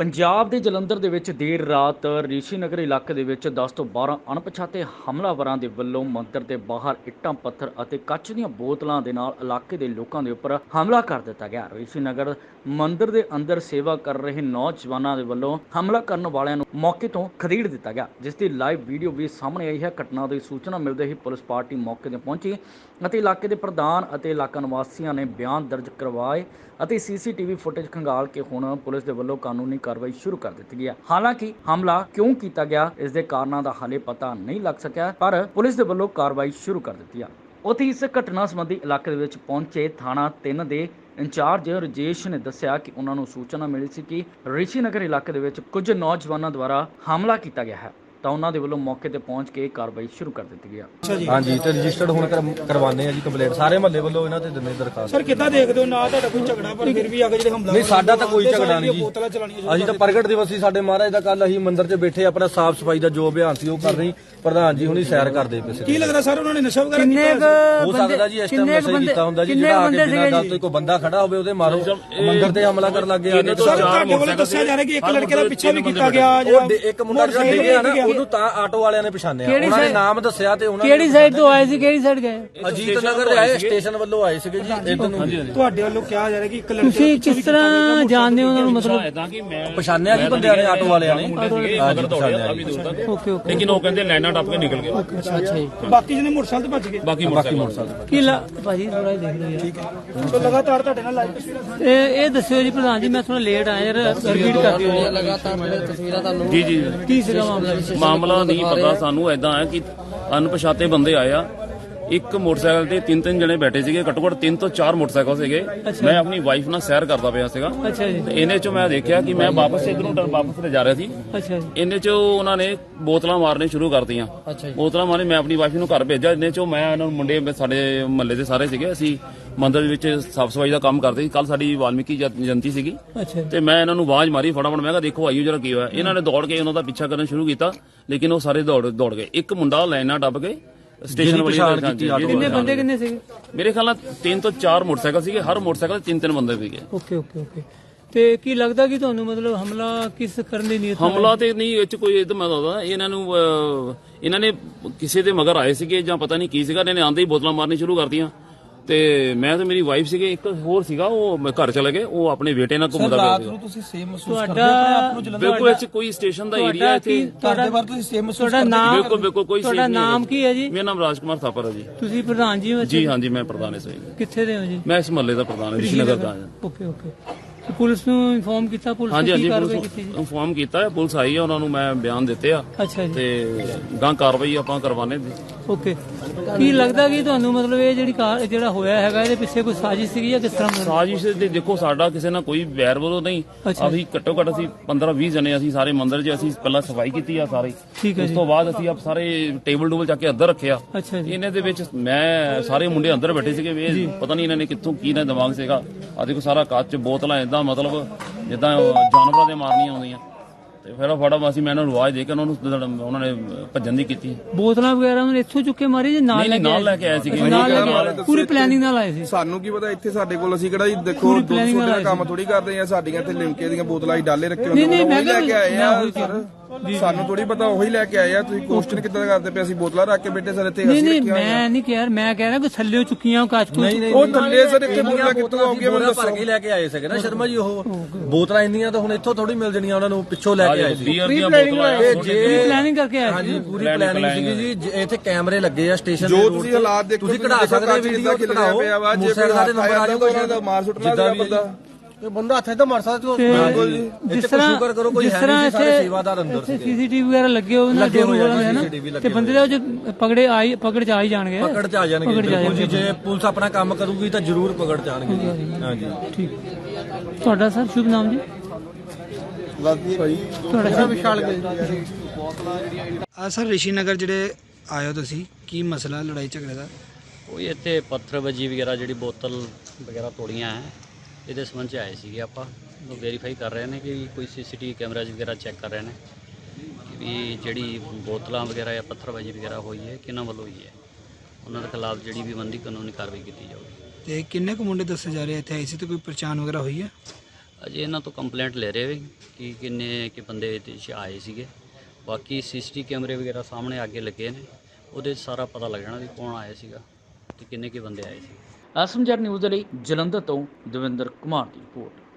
ਪੰਜਾਬ ਦੇ ਜਲੰਧਰ ਦੇ ਵਿੱਚ ਦੇਰ ਰਾਤ ਰਿਸ਼ੀ ਨਗਰ ਇਲਾਕੇ ਦੇ ਵਿੱਚ 10 ਤੋਂ 12 ਅਣਪਛਾਤੇ ਹਮਲਾਵਰਾਂ ਦੇ ਵੱਲੋਂ ਮੰਦਿਰ ਦੇ ਬਾਹਰ ਇੱਟਾਂ, ਪੱਥਰ ਅਤੇ ਕੱਚ ਦੀਆਂ ਬੋਤਲਾਂ ਦੇ ਨਾਲ ਇਲਾਕੇ ਦੇ ਲੋਕਾਂ ਦੇ ਉੱਪਰ ਹਮਲਾ ਕਰ ਦਿੱਤਾ ਗਿਆ। ਰਿਸ਼ੀ ਨਗਰ ਮੰਦਿਰ ਦੇ ਅੰਦਰ ਸੇਵਾ ਕਰ ਰਹੇ ਨੌਜਵਾਨਾਂ ਦੇ ਵੱਲੋਂ ਹਮਲਾ ਕਰਨ ਵਾਲਿਆਂ ਨੂੰ ਮੌਕੇ ਤੋਂ ਖਦੇੜ ਦਿੱਤਾ ਗਿਆ। ਜਿਸ ਦੀ ਲਾਈਵ ਵੀਡੀਓ ਵੀ ਸਾਹਮਣੇ ਆਈ ਹੈ। ਘਟਨਾ ਦੀ ਸੂਚਨਾ ਮਿਲਦੇ ਹੀ ਪੁਲਿਸ ਪਾਰਟੀ ਮੌਕੇ ਤੇ ਪਹੁੰਚੀ ਅਤੇ ਇਲਾਕੇ ਦੇ ਪ੍ਰਧਾਨ ਅਤੇ ਇਲਾਕਾ ਨਿਵਾਸੀਆਂ ਨੇ ਬਿਆਨ ਦਰਜ ਕਰਵਾਏ ਅਤੇ ਸੀਸੀਟੀਵੀ ਫੁਟੇਜ ਖੰਗਾਲ ਕੇ ਹੁਣ ਪੁਲਿਸ ਦੇ ਵੱਲੋਂ ਕਾਨੂੰਨੀ ਕਾਰਵਾਈ ਸ਼ੁਰੂ ਕਰ ਦਿੱਤੀ ਹੈ। ਹਾਲਾਂਕਿ ਹਮਲਾ ਕਿਉਂ ਕੀਤਾ ਗਿਆ, ਇਸ ਦੇ ਕਾਰਨਾਂ ਦਾ ਹਾਲੇ ਪਤਾ ਨਹੀਂ ਲੱਗ ਸਕਿਆ, ਪਰ ਪੁਲਿਸ ਦੇ ਵੱਲੋਂ ਕਾਰਵਾਈ ਸ਼ੁਰੂ ਕਰ ਦਿੱਤੀ ਹੈ ਉੱਥੇ ਇਸ ਘਟਨਾ ਸੰਬੰਧੀ ਇਲਾਕੇ ਦੇ ਵਿੱਚ ਪਹੁੰਚੇ ਥਾਣਾ 3 ਦੇ ਇੰਚਾਰਜ ਰਜੇਸ਼ ਨੇ ਦੱਸਿਆ ਕਿ ਉਹਨਾਂ ਨੂੰ ਸੂਚਨਾ ਮਿਲੀ ਸੀ ਕਿ ਰਿਸ਼ੀ ਨਗਰ ਇਲਾਕੇ ਦੇ ਵਿੱਚ ਕੁਝ ਨੌਜਵਾਨਾਂ ਦੁਆਰਾ ਹਮਲਾ ਕੀਤਾ ਗਿਆ ਹੈ। ਤਾਂ ਉਹਨਾਂ ਦੇ ਵੱਲੋਂ ਮੌਕੇ ਤੇ ਪਹੁੰਚ ਕੇ ਕਾਰਵਾਈ ਸ਼ੁਰੂ ਕਰ ਦਿੱਤੀ ਗਈ ਹੈ ਹਾਂਜੀ ਤੇ ਰਜਿਸਟਰਡ ਹੁਣ ਕਰ- ਕਰਵਾਉਂਦੇ ਆ ਜੀ ਕੰਪਲੇਂਟ। ਸਾਰੇ ਮਹੱਲੇ ਵੱਲੋਂ ਇਹਨਾਂ ਤੇ ਦਿੰਦੇ ਦਰਖਾਸਤ। ਸਰ ਕਿੱਦਾਂ ਦੇਖਦੇ ਹੋ? ਨਾ ਤੁਹਾਡਾ ਕੋਈ ਝਗੜਾ ਪਰ ਫਿਰ ਵੀ ਆ ਕੇ ਜਿਹੜੇ ਹਮਲਾ ਨਹੀਂ ਸਾਡਾ ਤਾਂ ਕੋਈ ਝਗੜਾ ਨਹੀਂ ਜੀ। ਬੋਤਲਾਂ ਚਲਾਣੀਆਂ ਅਸੀਂ ਤਾਂ ਪ੍ਰਗਟ ਦਿਵਸ ਸੀ ਸਾਡੇ ਮਹਾਰਾਜ ਦਾ। ਕੱਲ ਅਸੀਂ ਮੰਦਿਰ 'ਚ ਬੈਠੇ ਆਪਣਾ ਸਾਫ਼ ਸਫ਼ਾਈ ਦਾ ਜੋ ਅਭਿਆਨ ਸੀ ਉਹ ਕਰ ਰਹੀ। ਪ੍ਰਧਾਨ ਜੀ ਹੁਣੀ ਸੈਰ ਕਰਦੇ ਪਏ ਸੀ। ਕੀ ਲੱਗਦਾ ਸਰ ਉਹਨਾਂ ਨੇ ਨਸ਼ਾ ਵਗੈਰਾ ਕਿੰਨੇ ਕੀਤਾ ਹੋ ਸਕਦਾ ਜੀ ਇਸ ਟਾਈਮ ਨਸ਼ਾ ਹੀ ਕੀਤਾ ਹੁੰਦਾ ਜੀ ਜਿਹੜਾ ਆ ਕੇ ਬਿਨਾਂ ਦੱਸ ਤੋਂ ਕੋਈ ਬੰਦਾ ਖੜਾ ਹੋਵੇ ਉਹਦੇ ਮਾਰੋ। ਮੰਦਿਰ ਤੇ ਹਮਲਾ ਕਰਨ ਲੱਗ ਗਿਆ ਸਰ ਤੁਹਾਡੇ ਵੱਲੋਂ ਦੱਸਿਆ ਜਾ ਰਿਹਾ ਕਿ ਇੱਕ ਲੜਕੇ ਦਾ ਪਿੱਛਾ ਵੀ ਕੀਤਾ ਗਿਆ ਉਹ ਡੇ- ਇੱਕ ਮੁੰਡਾ ਜਿਹੜਾ ਡਿੱਗਿਆ ਨਾ ਉਹਨੂੰ ਤਾਂ ਆਟੋ ਵਾਲਿਆਂ ਨੇ ਪਛਾਣਿਆ। ਉਹਨਾਂ ਨੇ ਨਾਮ ਦੱਸਿਆ ਤੇ ਉਹਨਾਂ ਕਿਹੜੀ ਸਾਈਡ ਤੋਂ ਆਏ ਸੀ ਕਿਹੜੀ ਸਾਈਡ ਗਏ? ਅਜੀਤ ਨਗਰ ਆਏ ਸਟੇਸ਼ਨ ਵੱਲੋਂ ਆਏ ਸੀਗੇ ਜੀ ਇਧਰ ਨੂੰ। ਤੁਹਾਡੇ ਵੱਲੋਂ ਕਿਹਾ ਜਾ ਰਿਹਾ ਕਿ ਇੱਕ ਲੜਕੇ ਤੁਸੀਂ ਕਿਸ ਤਰ੍ਹਾਂ ਜਾਣਦੇ ਹੋ ਉਹਨਾਂ ਨੂੰ ਮਤਲਬ? ਪਛਾਣਿਆ ਜੀ ਬੰਦਿਆਂ ਨੇ ਆਟੋ ਵਾਲਿਆਂ ਨੇ? ਹਾਂਜੀ ਪਛਾਣਿਆ ਜੀ। Okay okay. ਲੇਕਿਨ ਉਹ ਕਹਿੰਦੇ ਲਾਈਨਾਂ ਟੱਪ ਕੇ ਨਿਕਲ ਗਏ। ਅੱਛਾ ਜੀ। ਬਾਕੀ ਜਿਹਨੇ ਮੋਟਰਸਾਈਕਲ ਤੇ ਭੱਜ ਗਏ? ਬਾਕੀ ਮੋਟਰਸਾਈਕਲ ਕੀ ਲਾ ਭਾਜੀ ਥੋੜਾ ਦੇਖ ਲਓ ਯਾਰ। ਸੋ ਲਗਾਤਾਰ ਤੁਹਾਡੇ ਨਾਲ ਲਾਈਵ ਤਸਵੀਰਾਂ ਇਹ ਇਹ ਦੱਸਿਓ ਜੀ ਪ੍ਰਧਾਨ ਜੀ ਮੈਂ ਥੋੜਾ ਲੇਟ ਆਇਆ ਯਾਰ ਰਿਪੀਟ ਕਰ ਦਿਓ। ਜੀ ਜੀ ਕੀ ਸੀਗਾ ਮਾਮਲਾ ਮਾਮਲਾ ਨਹੀਂ ਪਤਾ ਸਾਨੂੰ ਐਦਾਂ ਹੈ ਕਿ ਅਣਪਛਾਤੇ ਬੰਦੇ ਆਏ ਆ। ਇੱਕ ਮੋਟਰਸਾਈਕਲ ਤੇ ਤਿੰਨ ਤਿੰਨ ਜਣੇ ਬੈਠੇ ਸੀਗੇ ਘੱਟੋ ਘੱਟ ਤਿੰਨ ਤੋਂ ਚਾਰ ਮੋਟਰਸਾਈਕਲ ਸੀਗੇ। ਮੈਂ ਆਪਣੀ ਵਾਈਫ ਨਾਲ ਸੈਰ ਕਰਦਾ ਪਿਆ ਸੀਗਾ। ਅੱਛਾ ਜੀ। ਤੇ ਇਹਨੇ ਚੋਂ ਮੈਂ ਦੇਖਿਆ ਕਿ ਮੈਂ ਵਾਪਸ ਇਧਰੋਂ ਟਰ ਵਾਪਸ ਤੇ ਜਾ ਰਿਹਾ ਸੀ। ਅੱਛਾ ਜੀ। ਇਹਨੇ ਚੋਂ ਉਹਨਾਂ ਨੇ ਬੋਤਲਾਂ ਮਾਰਨੇ ਸ਼ੁਰੂ ਕਰਤੀਆਂ। ਬੋਤਲਾਂ ਮਾਰਨੇ ਮੈਂ ਆਪਣੀ ਵਾਈਫ ਨੂੰ ਘਰ ਭੇਜਿਆ। ਇਹਨੇ ਚੋਂ ਮੈਂ ਇਹਨਾਂ ਨੂੰ ਮੁੰਡੇ ਸਾਡੇ ਮਹੱਲੇ ਦੇ ਸਾਰੇ ਸੀਗੇ। ਅਸੀਂ ਮੰਦਿਰ ਵਿੱਚ ਸਾਫ਼ ਸਫ਼ਾਈ ਦਾ ਕੰਮ ਕਰਦੇ ਸੀ। ਕੱਲ ਸਾਡੀ ਵਾਲਮੀਕੀ ਜਯੰਤੀ ਸੀਗੀ। ਅੱਛਾ ਤੇ ਮੈਂ ਇਹਨਾਂ ਨੂੰ ਆਵਾਜ਼ ਮਾਰੀ ਫਟਾਫਟ। ਮੈਂ ਕਿਹਾ ਦੇਖੋ ਆਈਓ ਜਰਾ ਕੀ ਹੋਇਆ? ਇਹਨਾਂ ਨੇ ਦੌੜ ਕੇ ਉਹਨਾਂ ਦਾ ਪਿੱਛਾ ਕਰਨਾ ਸ਼ੁਰੂ ਕੀਤਾ। ਲੇਕਿਨ ਉਹ ਸਾਰੇ ਦੌੜ ਦੌੜ ਗਏ। ਇੱਕ ਮੁੰਡਾ ਲਾਈਨਾਂ ਟੱਪ ਕੇ ਸਟੇਸ਼ਨ ਵਾਲੀ ਪਛਾਣ ਕੀਤੀ ਕਿੰਨੇ ਬੰਦੇ ਕਿੰਨੇ ਸੀਗੇ? ਮੇਰੇ ਖਿਆਲ ਨਾਲ ਤਿੰਨ ਤੋਂ ਚਾਰ ਮੋਟਰਸਾਈਕਲ ਸੀਗੇ ਹਰ ਮੋਟਰਸਾਈਕਲ ਤੇ ਤਿੰਨ ਤਿੰਨ ਬੰਦੇ ਸੀਗੇ। Okay okay okay. ਤੇ ਕੀ ਲੱਗਦਾ ਕਿ ਤੁਹਾਨੂੰ ਮਤਲਬ ਹਮਲਾ ਕਿਸ ਕਰਨ ਦੀ ਨੀਅਤ ਨਾਲ ਹਮਲਾ ਤੇ ਨਹੀਂ ਇਹ ਚ ਕੋਈ ਇਹ ਤਾਂ ਮੈਂ ਦੱਸਦਾ ਇਹਨਾਂ ਨੂੰ ਇਹਨਾਂ ਨੇ ਕਿਸੇ ਦੇ ਮਗਰ ਆਏ ਸੀਗੇ ਜਾਂ ਪਤਾ ਨਹੀਂ ਕੀ ਸੀਗਾ ਇਹਨਾਂ ਨੇ ਆਂਦੇ ਹੀ ਬੋਤਲਾਂ ਮਾਰਨੀ ਸ਼ੁਰੂ ਕਰਤੀਆਂ। ਤੇ ਮੈਂ ਤੇ ਮੇਰੀ ਵਾਈਫ ਸੀਗੇ ਇੱਕ ਹੋਰ ਸੀਗਾ ਉਹ ਮੈਂ ਘਰ ਚਲੇ ਗਏ ਉਹ ਆਪਣੇ ਬੇਟੇ ਨਾਲ ਘੁੰਮਦਾ ਪਿਆ ਸੀਗਾ। ਤੁਸੀਂ ਸੇਮ ਮਹਿਸੂਸ ਤੁਹਾਡਾ ਬਿਲਕੁਲ ਇਹ 'ਚ ਕੋਈ ਸਟੇਸ਼ਨ ਦਾ ਏਰੀਆ ਇੱਥੇ ਤੁਹਾਡਾ ਬਾਰ ਤੁਸੀਂ ਸੇਮ ਮਹਿਸੂਸ ਤੁਹਾਡਾ ਨਾਮ ਬਿਲਕੁਲ ਬਿਲਕੁਲ ਕੋਈ ਤੁਹਾਡਾ ਨਹੀਂ ਨਾਮ ਹੈ। ਕੀ ਹੈ ਜੀ? ਮੇਰਾ ਨਾਮ ਰਾਜਕੁਮਾਰ ਥਾਪਰ ਹੈ ਜੀ। ਤੁਸੀਂ ਪ੍ਰਧਾਨ ਜੀ ਹੋ ਜੀ ਹਾਂਜੀ ਮੈਂ ਪ੍ਰਧਾਨ ਇਸ ਵੇਲੇ ਕਿੱਥੇ ਦੇ ਹੋ ਜੀ? ਮੈਂ ਇਸ ਮਹੱਲੇ ਦਾ ਪ੍ਰਧਾਨ ਹਾਂ ਰਿਸ਼ੀ ਨਗਰ ਦਾ ਹਾਂ ਓਕੇ ਓਕੇ। ਤੇ ਪੁਲਿਸ ਨੂੰ ਇਨਫੋਰਮ ਕੀਤਾ ਪੁਲਿਸ ਹਾਂਜੀ ਨੇ ਕੀ ਹਾਂਜੀ ਕਾਰਵਾਈ ਕੀਤੀ ਜੀ? ਇਨਫੋਰਮ ਕੀਤਾ ਹੈ ਪੁਲਿਸ ਆਈ ਹੈ ਉਹਨਾਂ ਨੂੰ ਮੈਂ ਬਿਆਨ ਦਿੱਤੇ ਆ। ਅੱਛਾ ਜੀ। ਤੇ ਗਾਂ ਕਾਰਵਾਈ ਆਪਾਂ ਕਰਵਾਣੇ ਦੀ ਓਕੇ। ਕੀ ਲੱਗਦਾ ਕਿ ਤੁਹਾਨੂੰ ਮਤਲਬ ਇਹ ਜਿਹੜੀ ਕਾਰ ਜਿਹੜਾ ਹੋਇਆ ਹੈਗਾ ਇਹਦੇ ਪਿੱਛੇ ਕੋਈ ਸਾਜ਼ਿਸ਼ ਸੀਗੀ ਜਾਂ ਕਿਸ ਤਰ੍ਹਾਂ ਮਤਲਬ? ਸਾਜ਼ਿਸ਼ ਦੇ ਦੇਖੋ ਸਾਡਾ ਕਿਸੇ ਨਾਲ ਕੋਈ ਵੈਰ ਵਿਰੋਧ ਨਹੀਂ। ਅੱਛਾ। ਅਸੀਂ ਘੱਟੋ ਘੱਟ ਅਸੀਂ 15 20 ਜਣੇ ਅਸੀਂ ਸਾਰੇ ਮੰਦਿਰ 'ਚ ਅਸੀਂ ਪਹਿਲਾਂ ਸਫ਼ਾਈ ਕੀਤੀ ਆ ਸਾਰੀ। ਠੀਕ ਹੈ ਉਸ ਜੀ। ਤੋਂ ਬਾਅਦ ਅਸੀਂ ਆਪ ਸਾਰੇ ਟੇਬਲ ਟੂਬਲ ਚੱਕ ਕੇ ਅੰਦਰ ਰੱਖਿਆ। ਅੱਛਾ ਜੀ। ਇਹਨਾਂ ਦੇ ਵਿੱਚ ਮੈਂ ਸਾਰੇ ਮੁੰਡੇ ਅੰਦਰ ਬੈਠੇ ਸੀਗੇ ਵੀ ਇਹ ਪਤਾ ਨਹੀਂ ਇਹਨਾਂ ਨੇ ਕਿੱਥੋਂ ਕੀ ਨਾ ਦਿਮਾਗ ਸੀਗਾ। ਆ ਦੇਖੋ ਸਾਰਾ ਕੱਚ ਬੋਤਲਾਂ ਇਦਾਂ ਮਤਲਬ ਜਿੱਦਾਂ ਉਹ ਜਾਨਵਰਾਂ ਦੇ ਮਾਰਨੀਆਂ ਆਉਂਦੀਆਂ। ਤੇ ਫਿਰ ਉਹ ਫਟਾਫਟ ਅਸੀਂ ਮੈਂ ਇਹਨਾਂ ਨੂੰ ਆਵਾਜ਼ ਦੇ ਕੇ ਉਹਨਾਂ ਨੂੰ ਉਹਨਾਂ ਨੇ ਭੱਜਣ ਦੀ ਕੀਤੀ। ਬੋਤਲਾਂ ਵਗੈਰਾ ਉਹਨੇ ਇੱਥੋਂ ਚੁੱਕ ਕੇ ਮਾਰੀ ਜਾਂ ਨਾਲ ਲੈ ਕੇ ਨਾਲ ਲੈ ਕੇ ਆਏ ਸੀਗੇ। ਨਾਲ ਲੈ ਕੇ ਆਏ? ਪੂਰੀ ਪਲੈਨਿੰਗ ਨਾਲ ਆਏ ਸੀ। ਸਾਨੂੰ ਕੀ ਪਤਾ ਇੱਥੇ ਸਾਡੇ ਕੋਲ ਅਸੀਂ ਕਿਹੜਾ ਜੀ ਦੇਖੋ ਦੁੱਧ planning ਸੁੱਟ ਦਾ ਨਾਲ ਕੰਮ ਥੋੜੀ ਕਰਦੇ ਆ ਸਾਡੀਆਂ ਇੱਥੇ ਲਿਮਕੇ ਦੀਆਂ ਬੋਤਲਾਂ ਹੀ ਡਾਲੇ ਰੱਖੇ ਨਹੀਂ, ਨਹੀਂ, ਹੁੰਦੇ ਮੈਂ ਉਹੀ ਲੈ ਕੇ ਆਏ ਮੈਂ ਆ ਸਾਨੂੰ ਥੋੜੀ ਪਤਾ ਉਹੀ ਲੈ ਕੇ ਆਏ ਆ। ਤੁਸੀਂ ਕੁਐਸਚਨ ਕਿੱਦਾਂ ਕਰਦੇ ਪਏ? ਅਸੀਂ ਬੋਤਲਾਂ ਰੱਖ ਕੇ ਬੈਠੇ ਸਰ ਇੱਥੇ ਨਹੀਂ ਅਸੀਂ ਨਹੀਂ ਮੈਂ ਨਹੀਂ ਕਿਹਾ ਮੈਂ ਕਹਿ ਰਿਹਾ ਕਿ ਥੱਲੇ ਚੁੱਕੀਆਂ ਕੱਚ ਕੁਚ ਉਹ ਥੱਲੇ ਸਰ ਇੱਥੇ ਬੋਤਲਾਂ ਕਿੱਥੋਂ ਆਉਗੀਆਂ ਮੈਨੂੰ ਭਰ ਕੇ ਲੈ ਕੇ ਆਏ ਸੀਗੇ ਨਾ ਸ਼ਰਮਾ ਜੀ ਉਹ ਬੋਤਲਾਂ ਇੰਨੀਆਂ ਤਾਂ ਹੁਣ ਇੱਥੋਂ ਥੋੜੀ ਮਿਲ ਜਣੀਆਂ ਉਹਨਾਂ ਨੂੰ ਪਿੱਛੋਂ ਲੈ ਕੇ ਆਏ ਸੀ। ਬੀਅਰ ਦੀਆਂ ਬੋਤਲਾਂ ਤੇ ਜੇ ਪਲੈਨਿੰਗ ਕਰਕੇ ਆਏ ਸੀ। ਹਾਂਜੀ ਪੂਰੀ ਪਲੈਨਿੰਗ ਸੀਗੀ ਜੀ। ਇੱਥੇ ਕੈਮਰੇ ਲੱਗੇ ਆ ਸਟੇਸ਼ਨ ਦੇ ਰੋਡ ਤੁਸੀਂ। ਹਾਲਾਤ ਦੇਖੋ ਤੁਸੀਂ ਕਢਾ ਸਕਦੇ ਵੀਡੀਓ ਕਿੱਦਾਂ ਕਢਾਓ। ਪਿਆ ਵਾ। ਜੇ ਮੋਟਰਸਾਈਕਲ ਕੋਈ ਦੇ ਨੰਬਰ ਆ ਤਾਂ ਉਹਨਾਂ ਦਾ ਮਾਰ ਸੁੱਟਣਾ ਜਿੱਦਾਂ ਵੀ ਬੰਦਾ। ਇਹ ਬੰਦਾ ਹੱਥੇ ਤਾਂ ਮਾਰ ਸਕਦਾ ਤੇ ਇੱਥੇ ਜਿਸ ਕੋਈ ਤਰ੍ਹਾਂ ਸ਼ੁਕਰ ਕਰੋ ਕੋਈ ਜਿਸ ਹੈ ਤਰ੍ਹਾਂ ਨਹੀਂ ਸੀ, ਸਾਰੇ ਇੱਥੇ ਸੇਵਾਦਾਰ ਅੰਦਰ ਸੀਗੇ। ਸੀਸੀਟੀਵੀ ਵਗੈਰਾ ਲੱਗੇ ਹੋਏ ਨੇ ਲੱਗੇ ਹੋਏ ਆ CCTV ਲੱਗੇ ਤੇ ਬੰਦੇ ਦਾ 'ਚ ਪਕੜੇ ਆਈ ਪਕੜ ਚ ਆ ਹੀ ਜਾਣਗੇ। ਪਕੜ ਚ ਆ ਜਾਣਗੇ ਪਕੜ ਚ ਆ ਬਿਲਕੁਲ ਜੀ ਜੇ ਪੁਲਿਸ ਆਪਣਾ ਕੰਮ ਕਰੂਗੀ ਤਾਂ ਜ਼ਰੂਰ ਪਕੜ ਚ ਆਣਗੇ ਜੀ। ਹਾਂਜੀ ਠੀਕ। ਤੁਹਾਡਾ ਸਰ ਸ਼ੁਭ ਨਾਮ ਜੀ? ਤੁਹਾਡਾ ਸ਼ੁਭ ਵਿਸ਼ਾਲ ਆ ਸਰ ਰਿਸ਼ੀ ਨਗਰ ਜਿਹੜੇ ਆਇਓ ਤੁਸੀਂ ਕੀ ਮਸਲਾ ਲੜਾਈ ਝਗੜੇ ਦਾ? ਕੋਈ ਇੱਥੇ ਪੱਥਰ ਵੱਜੀ ਵਗੈਰਾ ਜਿਹੜੀ ਬੋਤਲ ਵਗੈਰਾ ਤੋੜੀਆਂ ਹੈ ਇਹਦੇ ਸੰਬੰਧ 'ਚ ਆਏ ਸੀਗੇ ਆਪਾਂ। ਉਹ ਵੈਰੀਫਾਈ ਕਰ ਰਹੇ ਨੇ ਕਿ ਕੋਈ ਸੀਸੀਟੀਵੀ ਕੈਮਰਾਜ਼ ਵਗੈਰਾ ਚੈੱਕ ਕਰ ਰਹੇ ਨੇ ਕਿ ਵੀ ਜਿਹੜੀ ਬੋਤਲਾਂ ਵਗੈਰਾ ਜਾਂ ਪੱਥਰਬਾਜ਼ੀ ਵਗੈਰਾ ਹੋਈ ਹੈ ਕਿਹਨਾਂ ਵੱਲੋਂ ਹੋਈ ਹੈ। ਉਹਨਾਂ ਦੇ ਖਿਲਾਫ ਜਿਹੜੀ ਵੀ ਬੰਦੀ ਕਾਨੂੰਨੀ ਕਾਰਵਾਈ ਕੀਤੀ ਜਾਊਗੀ। ਤੇ ਕਿੰਨੇ ਕੁ ਮੁੰਡੇ ਦੱਸੇ ਜਾ ਰਹੇ ਇੱਥੇ ਆਏ ਸੀ ਤੇ ਕੋਈ ਪਛਾਣ ਵਗੈਰਾ ਹੋਈ ਹੈ ਅਜੇ ਇਹਨਾਂ ਤੋਂ ਕੰਪਲੇਂਟ ਲੈ ਰਹੇ ਵੀ ਕਿ ਕਿੰਨੇ ਕਿ ਬੰਦੇ ਇਹਦੇ 'ਚ ਆਏ ਸੀਗੇ। ਬਾਕੀ ਸੀਸੀਟੀ ਕੈਮਰੇ ਵਗੈਰਾ ਸਾਹਮਣੇ ਆ ਕੇ ਲੱਗੇ ਨੇ। ਉਹਦੇ ਸਾਰਾ ਪਤਾ ਲੱਗ ਜਾਣਾ ਵੀ ਕੌਣ ਆਇਆ ਸੀਗਾ ਤੇ ਕਿੰਨੇ ਕੇ ਬੰਦੇ ਆਏ ਸੀ। ਅਸਮਝਰ ਨਿਊਜ਼ ਦੇ ਲਈ ਜਲੰਧਰ ਤੋਂ ਦਵਿੰਦਰ ਕੁਮਾਰ ਦੀ ਰਿਪੋਰਟ।